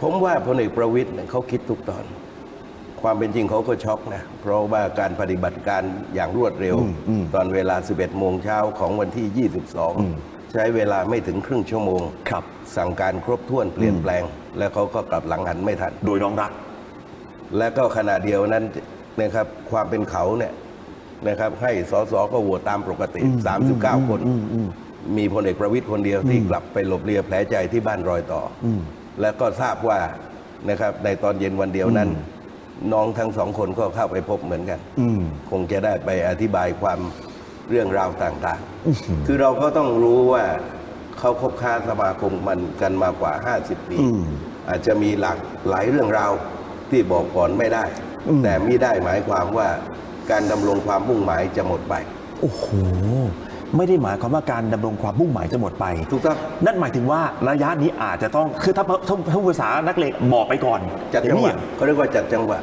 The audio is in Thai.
ผมว่าพลเอกประวิตยเนี่ยเขาคิดทุกตอน ความเป็นจริงเขาก็ช็อกนะ เพราะว่าการปฏิบัติการอย่างรวดเร็ว ตอนเวลา 11 โมงเช้าของวันที่ 22 ใช้เวลาไม่ถึงครึ่งชั่วโมงครับสั่งการครบถ้วนเปลี่ยนแปลง แล้วเขาก็กลับหลังหันไม่ทัน โดยน้องรัก และก็ขณะเดียวนั้นนะครับความเป็นเขาเนี่ยนะครับให้สสก็โหวตตามปกติ 39 คน มีพลเอกประวิตยคนเดียวที่กลับไปหลบเลียแผลใจที่บ้านรอยต่ออ และก็ทราบว่านะครับในตอนเย็นวันเดียวนั้น น้องทั้งสองคนก็เข้าไปพบเหมือนกันอืมคงจะได้ไปอธิบายความเรื่องราวต่างๆ คือเราก็ต้องรู้ว่าเขาคบค้าสมาคมมันกันมากว่า 50 ปี อาจจะมีหลากหลายเรื่องราวที่บอกก่อนไม่ได้ แต่มิได้หมายความว่าการดำรงความมุ่งหมายจะหมดไป โอ้โห ไม่ได้หมายความว่าการดำรงความมุ่งหมายจะหมดไป ถูกต้อง นั่นหมายถึงว่าระยะนี้อาจจะต้อง คือถ้าถ้าถ้าภาษานักเลงบอกไปก่อนจัดอย่าจังงหนี้วะเขาเรียกว่าจัดจังหวะ